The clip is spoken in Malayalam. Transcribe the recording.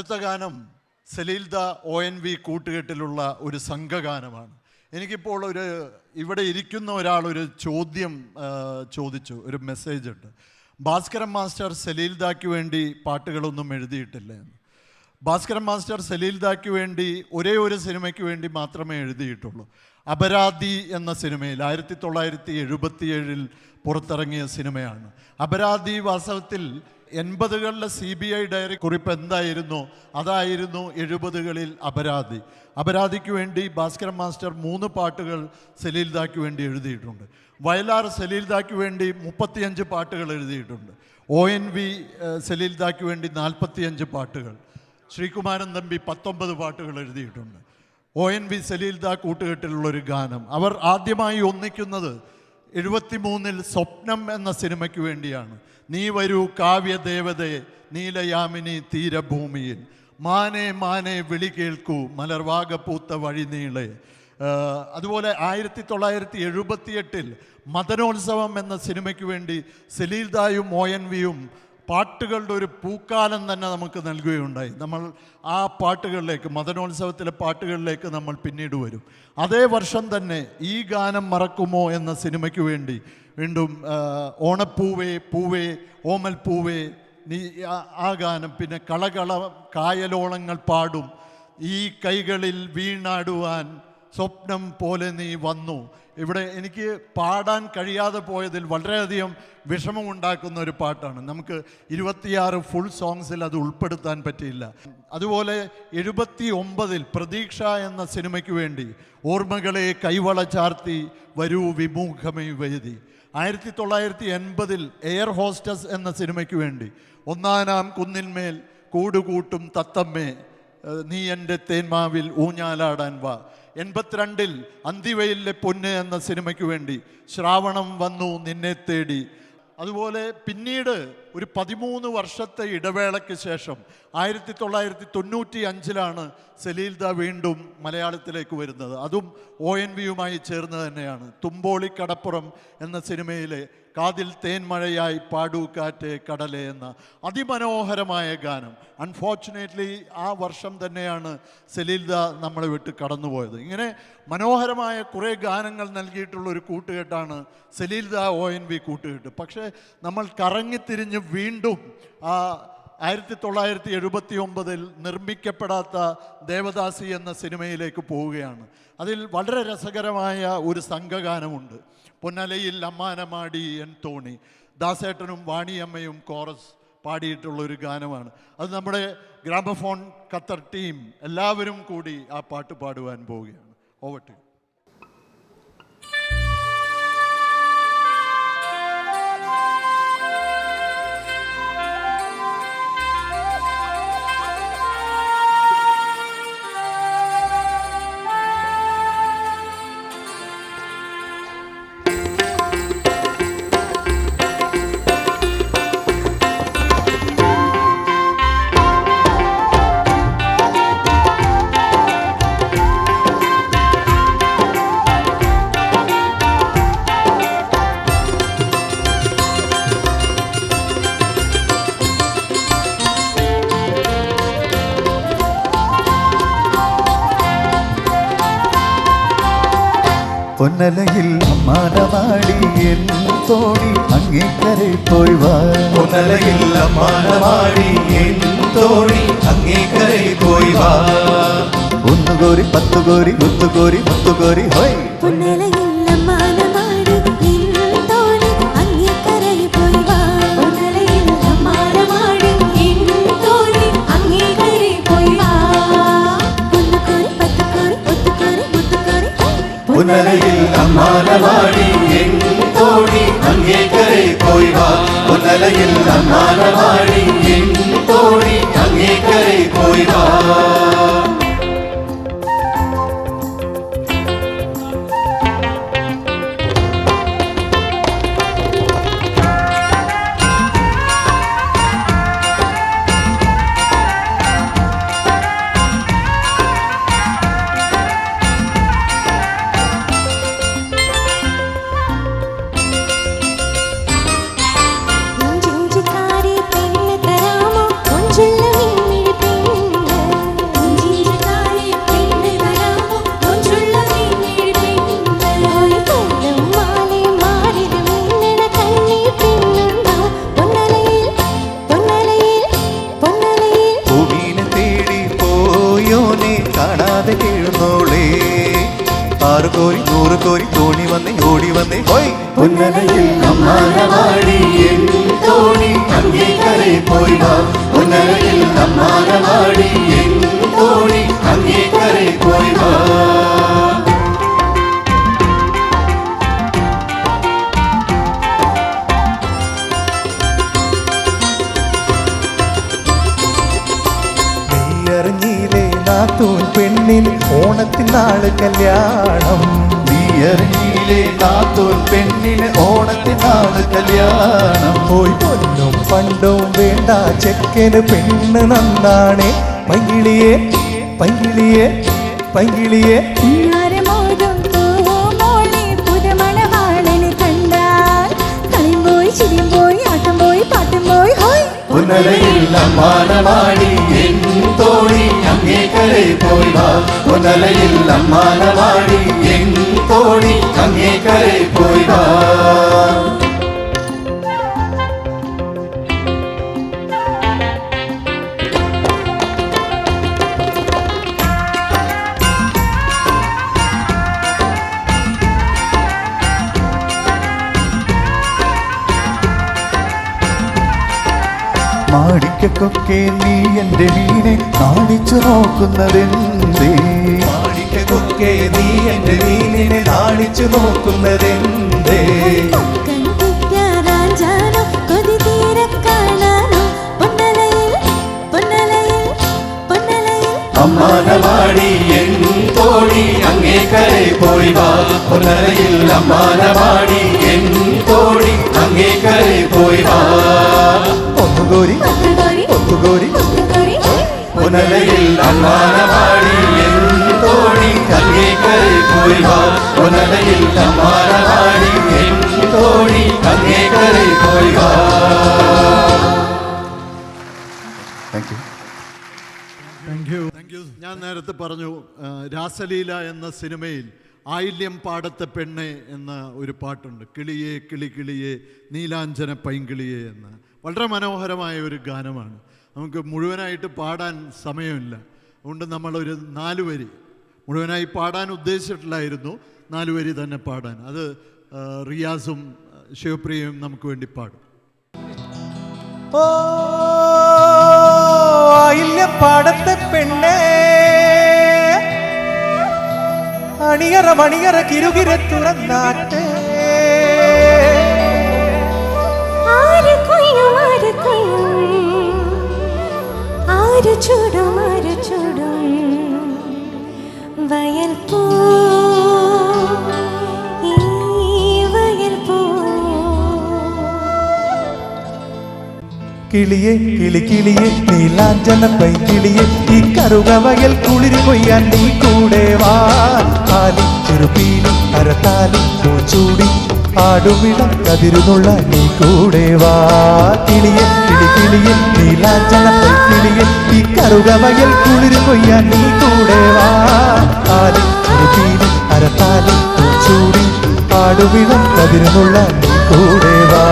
അടുത്ത ഗാനം സലീൽദ ഒ എൻ വി കൂട്ടുകെട്ടിലുള്ള ഒരു സംഘഗാനമാണ്. എനിക്കിപ്പോൾ ഒരു ഇവിടെ ഇരിക്കുന്ന ഒരാൾ ഒരു ചോദ്യം ചോദിച്ചു ഒരു മെസ്സേജ് ഉണ്ട്. ഭാസ്കരൻ മാസ്റ്റർ സലീൽദാക്ക് വേണ്ടി പാട്ടുകളൊന്നും എഴുതിയിട്ടില്ല എന്ന്. ഭാസ്കരൻ മാസ്റ്റർ സലീൽദാക്ക് വേണ്ടി ഒരേ ഒരു സിനിമയ്ക്ക് വേണ്ടി മാത്രമേ എഴുതിയിട്ടുള്ളൂ. അപരാധി എന്ന സിനിമയിൽ ആയിരത്തി തൊള്ളായിരത്തി എഴുപത്തിയേഴിൽ പുറത്തിറങ്ങിയ സിനിമയാണ്. അപരാധി വാസ്തവത്തിൽ എൺപതുകളിലെ സി ബി ഐ ഡയറി കുറിപ്പ് എന്തായിരുന്നു? അതായിരുന്നു എഴുപതുകളിൽ അപരാധി. അപരാധിക്ക് വേണ്ടി ഭാസ്കരൻ മാസ്റ്റർ മൂന്ന് പാട്ടുകൾ സലീൽദാക്ക് വേണ്ടി എഴുതിയിട്ടുണ്ട്. വയലാർ സലീൽദാക്ക് വേണ്ടി മുപ്പത്തിയഞ്ച് പാട്ടുകൾ എഴുതിയിട്ടുണ്ട്. ഒ എൻ വി സലീൽദാക്ക് വേണ്ടി നാൽപ്പത്തിയഞ്ച് പാട്ടുകൾ. ശ്രീകുമാരൻ തമ്പി പത്തൊമ്പത് പാട്ടുകൾ എഴുതിയിട്ടുണ്ട്. ഒ എൻ വി സലീൽദാ കൂട്ടുകെട്ടിലുള്ളൊരു ഗാനം. അവർ ആദ്യമായി ഒന്നിക്കുന്നത് എഴുപത്തിമൂന്നിൽ സ്വപ്നം എന്ന സിനിമയ്ക്ക് വേണ്ടിയാണ്. നീ വരൂ കാവ്യദേവതയെ നീലയാമിനി തീരഭൂമിയിൽ. മാനെ മാനെ വിളി കേൾക്കൂ പൂത്ത വഴി നീളെ. അതുപോലെ ആയിരത്തി തൊള്ളായിരത്തി എഴുപത്തിയെട്ടിൽ മദനോത്സവം എന്ന സിനിമയ്ക്ക് വേണ്ടി സലീൽദായും ഒ എൻ വിയും പാട്ടുകളുടെ ഒരു പൂക്കാലം തന്നെ നമുക്ക് നൽകുകയുണ്ടായി. നമ്മൾ ആ പാട്ടുകളിലേക്ക് മദനോത്സവത്തിലെ പാട്ടുകളിലേക്ക് നമ്മൾ പിന്നീട് വരും. അതേ വർഷം തന്നെ ഈ ഗാനം മറക്കുമോ എന്ന സിനിമയ്ക്ക് വേണ്ടി വീണ്ടും ഓണപ്പൂവേ പൂവേ ഓമൽ പൂവേ നീ ആ- ഗാനം പിന്നെ കളകള കായലോളങ്ങൾ പാടും. ഈ കൈകളിൽ വീണാടുവാൻ സ്വപ്നം പോലെ നീ വന്നു. ഇവിടെ എനിക്ക് പാടാൻ കഴിയാതെ പോയതിൽ വളരെയധികം വിഷമമുണ്ടാക്കുന്ന ഒരു പാട്ടാണ്. നമുക്ക് ഇരുപത്തിയാറ് ഫുൾ സോങ്സിൽ അത് ഉൾപ്പെടുത്താൻ പറ്റിയില്ല. അതുപോലെ എഴുപത്തി ഒമ്പതിൽ പ്രതീക്ഷ എന്ന സിനിമയ്ക്ക് വേണ്ടി ഓർമ്മകളെ കൈവള ചാർത്തി വരൂ വിമുഖമേ വേദി ആയിരത്തി തൊള്ളായിരത്തി എൺപതിൽ എയർ ഹോസ്റ്റസ് എന്ന സിനിമയ്ക്ക് വേണ്ടി ഒന്നാനാം കുന്നിന്മേൽ കൂടുകൂട്ടും തത്തമ്മേ നീ എന്റെ തേന്മാവിൽ ഊഞ്ഞാലാടാൻ വാ. എൺപത്തിരണ്ടിൽ അന്തിവയിലെ പൊന്ന് എന്ന സിനിമയ്ക്ക് വേണ്ടി ശ്രാവണം വന്നു നിന്നെ തേടി. അതുപോലെ പിന്നീട് ഒരു പതിമൂന്ന് വർഷത്തെ ഇടവേളയ്ക്ക് ശേഷം ആയിരത്തി തൊള്ളായിരത്തി തൊണ്ണൂറ്റി അഞ്ചിലാണ് സലീൽദ വീണ്ടും മലയാളത്തിലേക്ക് വരുന്നത്. അതും ഒ എൻ വിയുമായി ചേർന്ന് തന്നെയാണ്. തുമ്പോളി കടപ്പുറം എന്ന സിനിമയിലെ കാതിൽ തേൻമഴയായി പാടൂ കാറ്റ് കടലേ എന്ന അതിമനോഹരമായ ഗാനം. അൺഫോർച്ചുനേറ്റ്ലി ആ വർഷം തന്നെയാണ് സലീൽദ നമ്മളെ വിട്ട് കടന്നുപോയത്. ഇങ്ങനെ മനോഹരമായ കുറേ ഗാനങ്ങൾ നൽകിയിട്ടുള്ള ഒരു കൂട്ടുകെട്ടാണ് സലീൽദ ഒ എൻ വി കൂട്ടുകെട്ട്. പക്ഷേ നമ്മൾ കറങ്ങിത്തിരിഞ്ഞ് വീണ്ടും ആ ആയിരത്തി തൊള്ളായിരത്തി എഴുപത്തി ഒമ്പതിൽ നിർമ്മിക്കപ്പെടാത്ത ദേവദാസി എന്ന സിനിമയിലേക്ക് പോവുകയാണ്. അതിൽ വളരെ രസകരമായ ഒരു സംഘഗാനമുണ്ട്. പൊന്നലയിൽ അമ്മാനമാടി എൻ തോണി ദാസേട്ടനും വാണിയമ്മയും കോറസ് പാടിയിട്ടുള്ള ഒരു ഗാനമാണ്. അത് നമ്മുടെ ഗ്രാമഫോൺ ഖത്തർ ടീം എല്ലാവരും കൂടി ആ പാട്ട് പാടുവാൻ പോവുകയാണ്. ഓവർ പൊന്നലയിൽ അമ്മാനമാടി എൻ തോണി അങ്ങേക്കരെ പോയി വാ പൊന്നലയിൽ അമ്മാനമാടി എൻ തോണി അങ്ങേക്കരെ പോയി വാ ഒന്നുകോരി പത്തുകോരി മുത്തുകോരി മുത്തുകോരി ഹോയ് ഹേ. പൊന്നലയിൽ അമ്മാനമാടി എൻ തോണി അങ്ങേക്കരെ പോയി വാ പൊന്നലയിൽ അമ്മാനമാടി എൻ തോണി അങ്ങേക്കരെ പോയി വാ ഇഞ്ചിഞ്ചിക്കാരി ആറ് കോരി നൂറ് കോരി തോണി വന്നേ ഓടി വന്നേ ഹോയ് പൊന്നലയിൽ അമ്മാനവാടി എൻ തോണി അങ്ങേക്കരെ പോയി നാത്തൂൻ പെണ്ണിന് ഓണത്തിനാൾ കല്യാണം. നീ അറിഞ്ഞില്ലേ നാത്തൂൻ പെണ്ണിന് ഓണത്തിനാൾ കല്യാണം. പോയി പൊന്നും പണ്ടും വേണ്ട ചെക്കന് പെണ്ണ് നന്നാണ്. പൈകിളിയെ പൈകിളിയെ പൈകിളിയെ ഉന്നാരമോതും പൂമോളെ പുതുമണവാളനെ കണ്ടാൽ. കളിയും പോയി ചിരിയും പോയി ആട്ടം പോയി പാട്ടും പോയി ഹോയ്. തോണി അങ്ങേക്കരെ പോയി വാ പൊന്നലയിൽ അമ്മാനവാടി എൻ തോണി അങ്ങേക്കരെ പോയി വാ മാടിക്കൊക്കെ നീ എന്റെ മീനെ കാണിച്ചു നോക്കുന്നതെന്തേ? മാടിക്കൊക്കെ നീ എന്റെ മീനിനെ കാണിച്ചു നോക്കുന്നതെന്തേ? പൊന്നലയിൽ അമ്മാനവാടി എൻ തോണി അങ്ങേക്കരെ പോയി വാ പൊന്നലയിൽ അമ്മാനവാടി എൻ തോണി അങ്ങേക്കരെ പോയി വാ ഒന്നുകോരി പത്തുകോരി ഒത്തുകോരി പത്തുകോരി പൊന്നലയിൽ അമ്മാനവാടി എൻ തോണി അങ്ങേക്കരെ പോയി വാ പൊന്നലയിൽ അമ്മാനവാടി എൻ തോണി അങ്ങേക്കരെ പോയി വാ thank you thank you thank you ഞാൻ നേരത്തെ പറഞ്ഞു രാസലീല എന്ന സിനിമയിൽ ആയില്യം പാടത്തെ പെണ്ണെ എന്ന ഒരു പാട്ടുണ്ട്. കിളിയെ കിളി കിളിയെ നീലാഞ്ചന പൈങ്കിളിയെ എന്ന്. വളരെ മനോഹരമായ ഒരു ഗാനമാണ്. നമുക്ക് മുഴുവനായിട്ട് പാടാൻ സമയമില്ല. അതുകൊണ്ട് നമ്മളൊരു നാല് വരി മുഴുവനായി പാടാൻ ഉദ്ദേശിച്ചിട്ടില്ലായിരുന്നു. നാല് വരി തന്നെ പാടാൻ. അത് റിയാസും ശിവപ്രിയയും നമുക്ക് വേണ്ടി പാടും. ഓ പാടത്തെ പെണ്ണേ. അണിയറ മണിയറ കിരുകിര തുറന്നാട്ടെ. ചൂടും ആര് ചൂടും? വയൽ പൂ വയൽ പൂ. കിളിയെ കിളി കിളിയെ നീലാഞ്ചന പൈകിളിയെ ഈ കറുകവയൽ കുളിരി കൊയ്യാൻ നീ കൂടെ വാ. ആലി ചെറുപ്പീലി അരത്താലി പൂച്ചൂടി ആടുവിടം കതിരുന്നുള്ള നീ കൂടെ വാ. കിളിയൻ കിളി കിളിയൻ നീലാഞ്ചന കിളിയൻ ഈ കറുകവയൽ കുളിരു കൊയ്യാൻ നീ കൂടെ വാ. ആലി ചെറുപ്പീലി അരത്താലി പൂച്ചൂടി ആടുവിടം കതിരുന്നുള്ള നീ കൂടെ വാ.